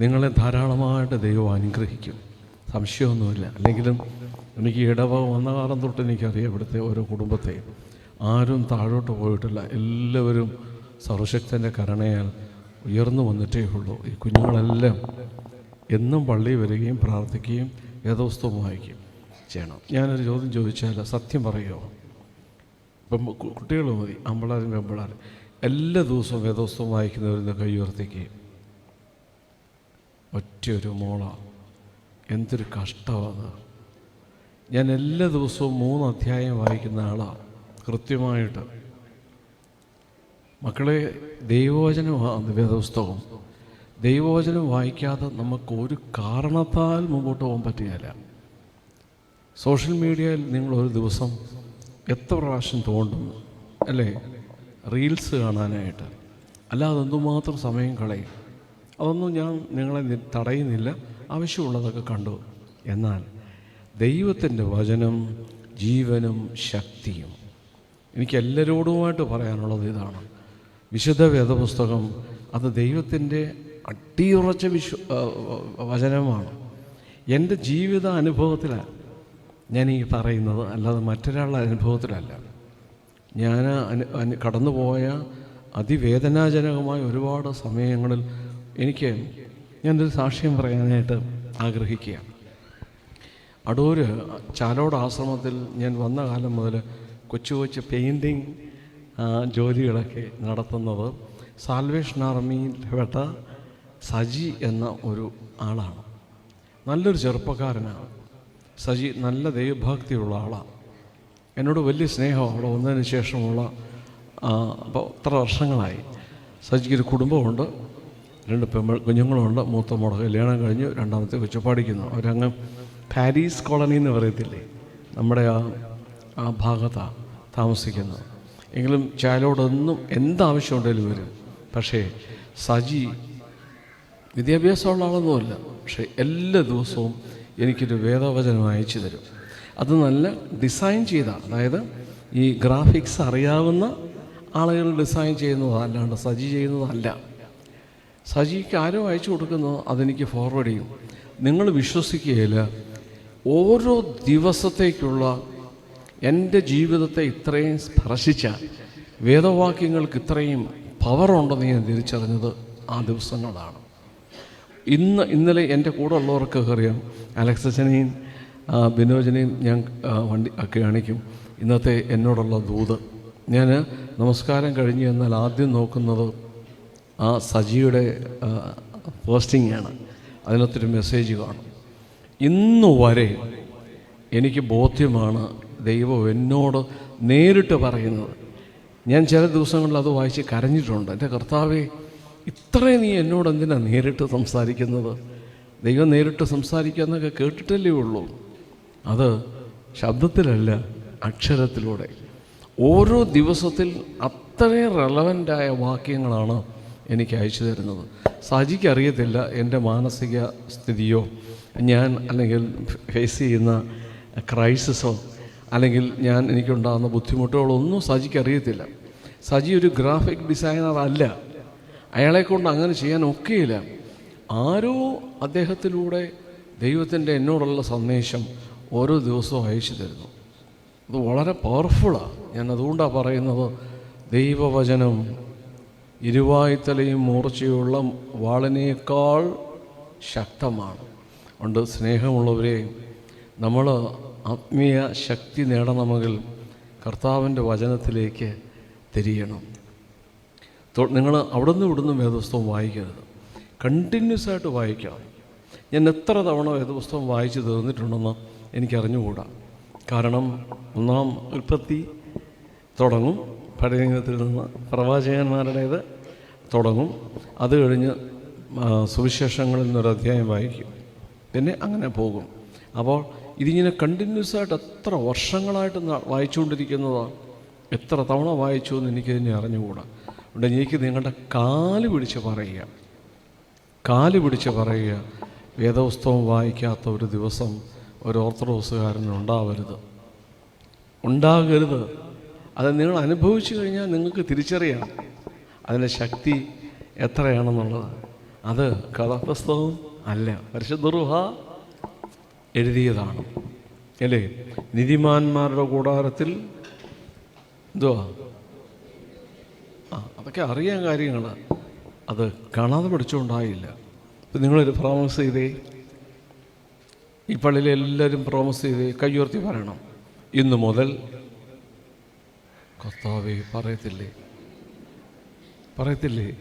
നിങ്ങളെ ധാരാളമായിട്ട് ദൈവം അനുഗ്രഹിക്കും. സംശയമൊന്നുമില്ല. അല്ലെങ്കിലും എനിക്ക് ഇടവ വന്ന കാലം തൊട്ട് എനിക്കറിയാം ഇവിടുത്തെ ഓരോ കുടുംബത്തെയും ആരും താഴോട്ട് പോയിട്ടില്ല. എല്ലാവരും സർവശക്തന്റെ കരണയാൽ ഉയർന്നു വന്നിട്ടേ ഉള്ളൂ. ഈ കുഞ്ഞുങ്ങളെല്ലാം എന്നും പള്ളി വരികയും പ്രാർത്ഥിക്കുകയും യഥോസ്തവും വായിക്കും ചെയ്യണം. ഞാനൊരു ചോദ്യം ചോദിച്ചാൽ സത്യം പറയുമോ? ഇപ്പം കുട്ടികൾ മതി. അമ്പളാരും വെമ്പളാരും എല്ലാ ദിവസവും വേദോസ്തവം വായിക്കുന്നവരിന്ന് കൈ ഉയർത്തിക്ക് ഒറ്റയൊരു മോള. എന്തൊരു കഷ്ടമാണ് ഞാൻ എല്ലാ ദിവസവും മൂന്ന് അധ്യായം വായിക്കുന്ന ആളാണ് കൃത്യമായിട്ട്. മക്കളെ ദൈവവചനമാണ് വേദപുസ്തകം ദൈവവചനം വായിക്കാതെ നമുക്ക് ഒരു കാരണത്താൽ മുമ്പോട്ട് പോകാൻ പറ്റുകയില്ല. സോഷ്യൽ മീഡിയയിൽ നിങ്ങൾ ഒരു ദിവസം എത്ര പ്രാവശ്യം തോണ്ടുന്നു അല്ലേ? റീൽസ് കാണാനായിട്ട്. അല്ലാതെ എന്തുമാത്രം സമയം കളയും. അതൊന്നും ഞാൻ നിങ്ങളെ തടയുന്നില്ല. ആവശ്യമുള്ളതൊക്കെ കണ്ടു. എന്നാൽ ദൈവത്തിന്റെ വചനം ജീവനും ശക്തിയും. എനിക്ക് എല്ലാവരോടുമായിട്ട് പറയാനുള്ളത് ഇതാണ്. വിശുദ്ധ വേദപുസ്തകം അത് ദൈവത്തിന്റെ അട്ടിയുറച്ച വിശ്വ വചനമാണ്. എന്റെ ജീവിത അനുഭവത്തിലാണ് ഞാൻ ഈ പറയുന്നത്. അല്ലാതെ മറ്റൊരാളുടെ അനുഭവത്തിലല്ല. ഞാൻ കടന്നുപോയ അതിവേദനാജനകമായ ഒരുപാട് സമയങ്ങളിൽ എനിക്ക് ഞാനൊരു സാക്ഷ്യം പറയാനായിട്ട് ആഗ്രഹിക്കുക അടൂര് ചാലോട് ആശ്രമത്തിൽ ഞാൻ വന്ന കാലം മുതൽ കൊച്ചു കൊച്ചു പെയിന്റിങ് ജോലികളൊക്കെ നടത്തുന്നത് സാൽവേഷൻ ആർമിയിൽപ്പെട്ട സജി എന്ന ഒരു ആളാണ്. നല്ലൊരു ചെറുപ്പക്കാരനാണ്. സജി നല്ല ദൈവഭക്തിയുള്ള ആളാണ്. എന്നോട് വലിയ സ്നേഹം അവിടെ വന്നതിന് ശേഷമുള്ള അപ്പോൾ ഇത്ര വർഷങ്ങളായി. സജിക്ക് ഒരു കുടുംബമുണ്ട്. രണ്ട് പെമ്മ കുഞ്ഞുങ്ങളുണ്ട്. മൂത്ത മോളെ കല്യാണം കഴിഞ്ഞ് രണ്ടാമത്തെ കൊച്ചു അവരങ്ങ് പാരീസ് കോളനി എന്ന് പറയത്തില്ലേ? നമ്മുടെ ആ ആ ഭാഗത്താണ് താമസിക്കുന്നത്. എങ്കിലും ചായലോടൊന്നും എന്താവശ്യമുണ്ടെങ്കിലും വരും. പക്ഷേ സജി വിദ്യാഭ്യാസമുള്ള ആളൊന്നുമല്ല. പക്ഷേ എല്ലാ ദിവസവും എനിക്കൊരു വേദവചനം അയച്ചു തരും. അത് നല്ല ഡിസൈൻ ചെയ്ത. അതായത് ഈ ഗ്രാഫിക്സ് അറിയാവുന്ന ആളുകൾ ഡിസൈൻ ചെയ്യുന്നതല്ലാണ്ട് സജി ചെയ്യുന്നതല്ല. സജിക്ക് ആരോ അയച്ചു കൊടുക്കുന്നത് അതെനിക്ക് ഫോർവേഡ് ചെയ്യും. നിങ്ങൾ വിശ്വസിക്കുകയില്ല ഓരോ ദിവസത്തേക്കുള്ള എന്റെ ജീവിതത്തെ ഇത്രയും സ്പർശിച്ച വേദവാക്യങ്ങൾക്ക് ഇത്രയും പവറുണ്ടെന്ന് ഞാൻ തിരിച്ചറിഞ്ഞത് ആ ദിവസങ്ങളാണ്. ഇന്ന് ഇന്നലെ എന്റെ കൂടെ ഉള്ളവർക്കൊക്കെ അറിയാം അലക്സച്ചനെയും ബിനോജിനെയും ഞാൻ വണ്ടി ഒക്കെ കാണിക്കും. ഇന്നത്തെ എന്നോടുള്ള ദൂത്. ഞാൻ നമസ്കാരം കഴിഞ്ഞ് എന്നാൽ ആദ്യം നോക്കുന്നത് ആ സജിയുടെ പോസ്റ്റിംഗ് ആണ്. അതിനകത്തൊരു മെസ്സേജ് കാണും. ഇന്നു വരെ എനിക്ക് ബോധ്യമാണ് ദൈവം എന്നോട് നേരിട്ട് പറയുന്നത്. ഞാൻ ചില ദിവസങ്ങളിൽ അത് വായിച്ച് കരഞ്ഞിട്ടുണ്ട്. എന്റെ കർത്താവേ ഇത്രയും നീ എന്നോട് എന്തിനാണ് നേരിട്ട് സംസാരിക്കുന്നത്? ദൈവം നേരിട്ട് സംസാരിക്കുക എന്നൊക്കെ കേട്ടിട്ടല്ലേ ഉള്ളൂ. അത് ശബ്ദത്തിലല്ല അക്ഷരത്തിലൂടെ. ഓരോ ദിവസത്തിൽ അത്രയും റെലവന്റായ വാക്യങ്ങളാണ് എനിക്ക് അയച്ചു തരുന്നത്. സാജിക്ക് അറിയത്തില്ല എന്റെ മാനസിക സ്ഥിതിയോ ഞാൻ അല്ലെങ്കിൽ ഫേസ് ചെയ്യുന്ന ക്രൈസിസോ അല്ലെങ്കിൽ ഞാൻ എനിക്കുണ്ടാകുന്ന ബുദ്ധിമുട്ടുകളോ ഒന്നും സജിക്ക് അറിയത്തില്ല. സജി ഒരു ഗ്രാഫിക് ഡിസൈനർ അല്ല. അയാളെ കൊണ്ട് അങ്ങനെ ചെയ്യാൻ ഒക്കെയില്ല. ആരോ അദ്ദേഹത്തിലൂടെ ദൈവത്തിന്റെ എന്നോടുള്ള സന്ദേശം ഓരോ ദിവസവും അയച്ചു തരുന്നു. അത് വളരെ പവർഫുള്ളാണ് ഞാൻ അതുകൊണ്ടാണ് പറയുന്നത് ദൈവവചനം ഇരുവായ്ത്തലയും മൂർച്ചയുള്ള വാളിനേക്കാൾ ശക്തമാണ്. അതുകൊണ്ട് സ്നേഹമുള്ളവരെ നമ്മൾ ആത്മീയ ശക്തി നേടണമെങ്കിൽ കർത്താവിന്റെ വചനത്തിലേക്ക് തിരിയണം. നിങ്ങൾ അവിടെ നിന്ന് ഇവിടുന്ന് വേദപുസ്തകം വായിക്കരുത്. കണ്ടിന്യൂസ് ആയിട്ട് വായിക്കണം ഞാൻ എത്ര തവണ വേദപുസ്തകം വായിച്ചു തീർന്നിട്ടുണ്ടെന്ന് എനിക്കറിഞ്ഞുകൂടാ. കാരണം ഒന്നാം ഉൽപ്പത്തി തുടങ്ങും. പഴയത്തിൽ നിന്ന് പ്രവാചകന്മാരുടേത് തുടങ്ങും. അത് കഴിഞ്ഞ് സുവിശേഷങ്ങളിൽ നിന്നൊരു അധ്യായം വായിക്കും. പിന്നെ അങ്ങനെ പോകും. അപ്പോൾ ഇതിങ്ങനെ കണ്ടിന്യൂസ് ആയിട്ട് എത്ര വർഷങ്ങളായിട്ട് വായിച്ചുകൊണ്ടിരിക്കുന്നതാണ് എത്ര തവണ വായിച്ചു എന്ന് എനിക്കതിനെ അറിഞ്ഞുകൂടാ. അതുകൊണ്ട് എനിക്ക് നിങ്ങളുടെ കാൽ പിടിച്ച് പറയുക. കാൽ പിടിച്ച് പറയുക. വേദപുസ്തകം വായിക്കാത്ത ഒരു ദിവസം ഒരു ഓർത്തഡോക്സുകാരൻ ഉണ്ടാവരുത്. ഉണ്ടാകരുത്. അത് നിങ്ങൾ അനുഭവിച്ചു കഴിഞ്ഞാൽ നിങ്ങൾക്ക് തിരിച്ചറിയാം. അതിന്റെ ശക്തി എത്രയാണെന്നുള്ളത്. അത് കഥാപുസ്തകം അല്ല പരിശുദ്ധർഹ എഴുതിയതാണ്. അല്ലേ? നിധിമാന്മാരുടെ കൂടാരത്തിൽ എന്തുവാ? ആ അതൊക്കെ അറിയാൻ കാര്യങ്ങൾ. അത് കാണാതെ പഠിച്ചുകൊണ്ടായില്ല. ഇപ്പം നിങ്ങളൊരു പ്രോമിസ് ചെയ്തേ. ഈ പള്ളിയിലെ എല്ലാവരും പ്രോമസ് ചെയ്തേ. കയ്യുയർത്തി പറയണം. ഇന്നു മുതൽ കർത്താവേ പറയത്തില്ലേ? പറയത്തില്ലേ?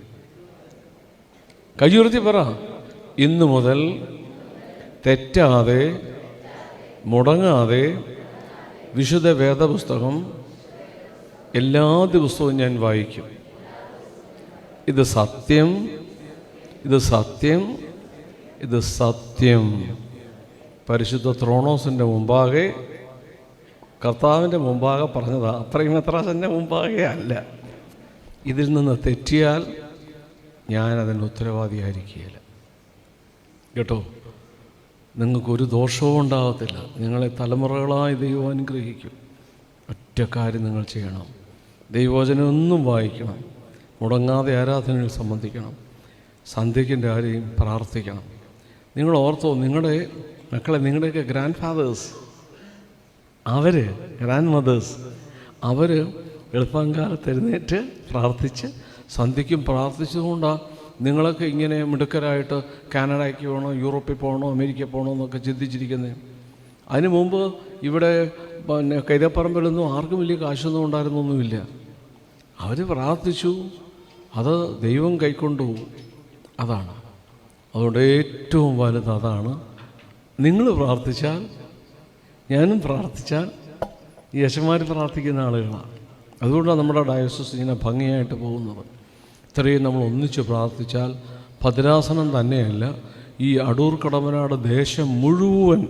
കയ്യുറുത്തി പറ. ഇന്നു മുതൽ തെറ്റാതെ മുടങ്ങാതെ വിശുദ്ധ വേദപുസ്തകം എല്ലാ ദിവസവും ഞാൻ വായിക്കും. ഇത് സത്യം ഇത് സത്യം ഇത് സത്യം. പരിശുദ്ധ ത്രോണോസിന്റെ മുമ്പാകെ കർത്താവിന്റെ മുമ്പാകെ പറഞ്ഞതാ അത്രയും എത്രാസിന്റെ മുമ്പാകെ അല്ല. ഇതിൽ നിന്ന് തെറ്റിയാൽ ഞാൻ അതിന് ഉത്തരവാദിയായിരിക്കുകയില്ല. കേട്ടോ? നിങ്ങൾക്കൊരു ദോഷവും ഉണ്ടാകത്തില്ല. നിങ്ങളെ തലമുറകളായി ദൈവം അനുഗ്രഹിക്കും. ഒറ്റ കാര്യം നിങ്ങൾ ചെയ്യണം. ദൈവവചനമൊന്നും വായിക്കണം. മുടങ്ങാതെ ആരാധനയിൽ സംബന്ധിക്കണം. സന്ധ്യയ്ക്കും ആരെയും പ്രാർത്ഥിക്കണം. നിങ്ങൾ ഓർത്തോ നിങ്ങളുടെ മക്കളെ നിങ്ങളുടെയൊക്കെ ഗ്രാൻഡ് ഫാദേഴ്സ് അവർ ഗ്രാൻഡ് മദേഴ്സ് അവർ എളുപ്പംകാലത്ത് എഴുന്നേറ്റ് പ്രാർത്ഥിച്ച് സന്ധ്യയ്ക്കും പ്രാർത്ഥിച്ചതുകൊണ്ടാണ് നിങ്ങളൊക്കെ ഇങ്ങനെ മിടുക്കരായിട്ട് കാനഡയ്ക്ക് പോകണോ യൂറോപ്പിൽ പോകണോ അമേരിക്കയിൽ പോകണോ എന്നൊക്കെ ചിന്തിച്ചിരിക്കുന്നത് അതിന് മുമ്പ് ഇവിടെ പിന്നെ കൈതപ്പറമ്പിലൊന്നും ആർക്കും വലിയ കാശൊന്നും ഉണ്ടായിരുന്നൊന്നുമില്ല. അവർ പ്രാർത്ഥിച്ചു അത് ദൈവം കൈക്കൊണ്ടു. അതാണ്. അതുകൊണ്ട് ഏറ്റവും വലുത് അതാണ്. നിങ്ങൾ പ്രാർത്ഥിച്ചാൽ ഞാനും പ്രാർത്ഥിച്ച ഈ യശന്മാർ പ്രാർത്ഥിക്കുന്ന ആളുകളാണ്. അതുകൊണ്ടാണ് നമ്മുടെ ഡയോസിസ് ഇങ്ങനെ ഭംഗിയായിട്ട് പോകുന്നത്. ഇത്രയും നമ്മൾ ഒന്നിച്ച് പ്രാർത്ഥിച്ചാൽ ഭദ്രാസനം തന്നെയല്ല ഈ അടൂർ കടമനാട് ദേശം മുഴുവൻ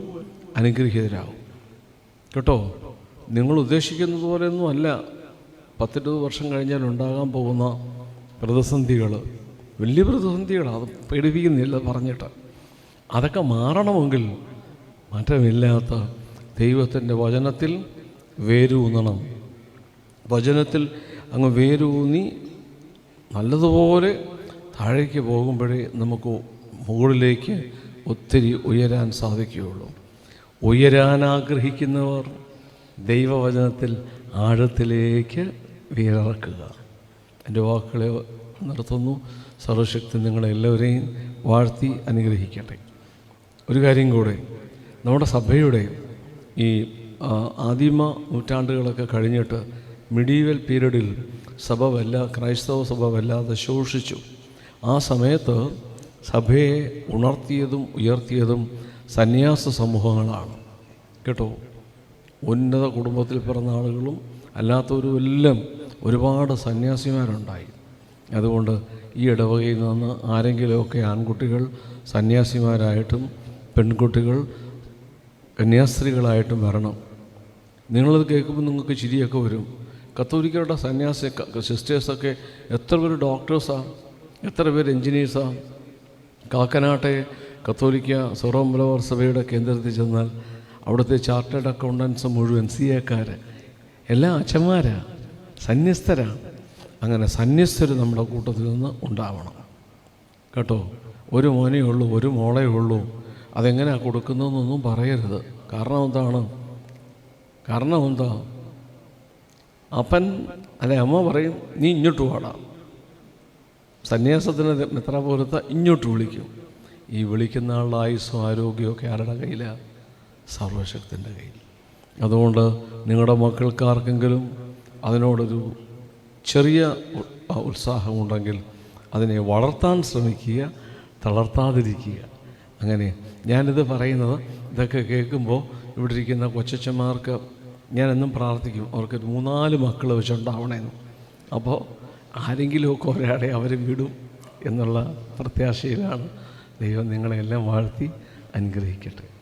അനുഗ്രഹീതരാകും. കേട്ടോ? നിങ്ങൾ ഉദ്ദേശിക്കുന്നത് പോലെയൊന്നും അല്ല. പത്തിരുപത് വർഷം കഴിഞ്ഞാൽ ഉണ്ടാകാൻ പോകുന്ന പ്രതിസന്ധികൾ വലിയ പ്രതിസന്ധികളാണ് അത് പേടിപ്പിക്കുന്നില്ല പറഞ്ഞിട്ട്. അതൊക്കെ മാറണമെങ്കിൽ മാറ്റമില്ലാത്ത ദൈവത്തിന്റെ വചനത്തിൽ വേരൂന്നണം. വചനത്തിൽ അങ്ങ് വേരൂന്നി നല്ലതുപോലെ താഴേക്ക് പോകുമ്പോഴേ നമുക്ക് മുകളിലേക്ക് ഒത്തിരി ഉയരാൻ സാധിക്കുകയുള്ളൂ. ഉയരാൻ ആഗ്രഹിക്കുന്നവർ ദൈവവചനത്തിൽ ആഴത്തിലേക്ക് വീരറക്കുക എന്റെ വാക്കുകളെ നിർത്തുന്നു. സർവശക്തി നിങ്ങളെല്ലാവരെയും വാഴ്ത്തി അനുഗ്രഹിക്കട്ടെ. ഒരു കാര്യം കൂടെ നമ്മുടെ സഭയുടെ ഈ ആദിമ നൂറ്റാണ്ടുകളൊക്കെ കഴിഞ്ഞിട്ട് മിഡീവൽ പീരീഡിൽ സഭ വല്ല ക്രൈസ്തവ സഭ വല്ലാതെ ശോഷിച്ചു. ആ സമയത്ത് സഭയെ ഉണർത്തിയതും ഉയർത്തിയതും സന്യാസ സമൂഹങ്ങളാണ്. കേട്ടോ? ഉന്നത കുടുംബത്തിൽ പിറന്ന ആളുകളും അല്ലാത്തവരും എല്ലാം ഒരുപാട് സന്യാസിമാരുണ്ടായി. അതുകൊണ്ട് ഈ ഇടവകയിൽ നിന്ന് ആരെങ്കിലുമൊക്കെ ആൺകുട്ടികൾ സന്യാസിമാരായിട്ടും പെൺകുട്ടികൾ കന്യാസ്ത്രീകളായിട്ടും വരണം. നിങ്ങളത് കേൾക്കുമ്പോൾ നിങ്ങൾക്ക് ചിരിയൊക്കെ വരും. കത്തോലിക്കരുടെ സന്യാസി സിസ്റ്റേഴ്സൊക്കെ എത്ര പേര് ഡോക്ടേഴ്സാണ് എത്ര പേര് എൻജിനീയേഴ്സാണ് കാക്കനാട്ടെ കത്തോലിക്ക സൊറോംബലവർ സഭയുടെ കേന്ദ്രത്തിൽ ചെന്നാൽ അവിടുത്തെ ചാർട്ടേഡ് അക്കൗണ്ടൻസ് മുഴുവൻ സി എക്കാർ എല്ലാം അച്ഛന്മാരാണ് സന്യസ്തരാണ് അങ്ങനെ സന്യസ്തർ നമ്മുടെ കൂട്ടത്തിൽ നിന്ന് ഉണ്ടാവണം. കേട്ടോ? ഒരു മോനേ ഉള്ളൂ ഒരു മോളേ ഉള്ളൂ. അതെങ്ങനെയാണ് കൊടുക്കുന്നതെന്നൊന്നും പറയരുത്. കാരണം എന്താണ്? കാരണം എന്താ? അപ്പൻ അല്ലെ അമ്മ പറയും നീ ഇങ്ങോട്ട് വാടാ. സന്യാസത്തിന് എത്ര പോലത്തെ ഇങ്ങോട്ട് വിളിക്കും. ഈ വിളിക്കുന്ന ആളുടെ ആയുസ്സും ആരോഗ്യമൊക്കെ ആരുടെ കയ്യിലാണ് സർവശക്തിന്റെ കയ്യിൽ. അതുകൊണ്ട് നിങ്ങളുടെ മക്കൾക്കാർക്കെങ്കിലും അതിനോടൊരു ചെറിയ ഉത്സാഹമുണ്ടെങ്കിൽ അതിനെ വളർത്താൻ ശ്രമിക്കുക തളർത്താതിരിക്കുക. അങ്ങനെ ഞാനിത് പറയുന്നത് ഇതൊക്കെ കേൾക്കുമ്പോൾ ഇവിടെ ഇരിക്കുന്ന കൊച്ചച്ചന്മാർക്ക് ഞാനെന്നും പ്രാർത്ഥിക്കും അവർക്ക് മൂന്നാൽ മക്കൾ വെച്ചുണ്ടാവണമെന്ന് അപ്പോൾ ആരെങ്കിലുമൊക്കെ ഒരാളെ അവർ വിടും എന്നുള്ള പ്രത്യാശയിലാണ് ദൈവം നിങ്ങളെല്ലാം വാഴ്ത്തി അനുഗ്രഹിക്കട്ടെ.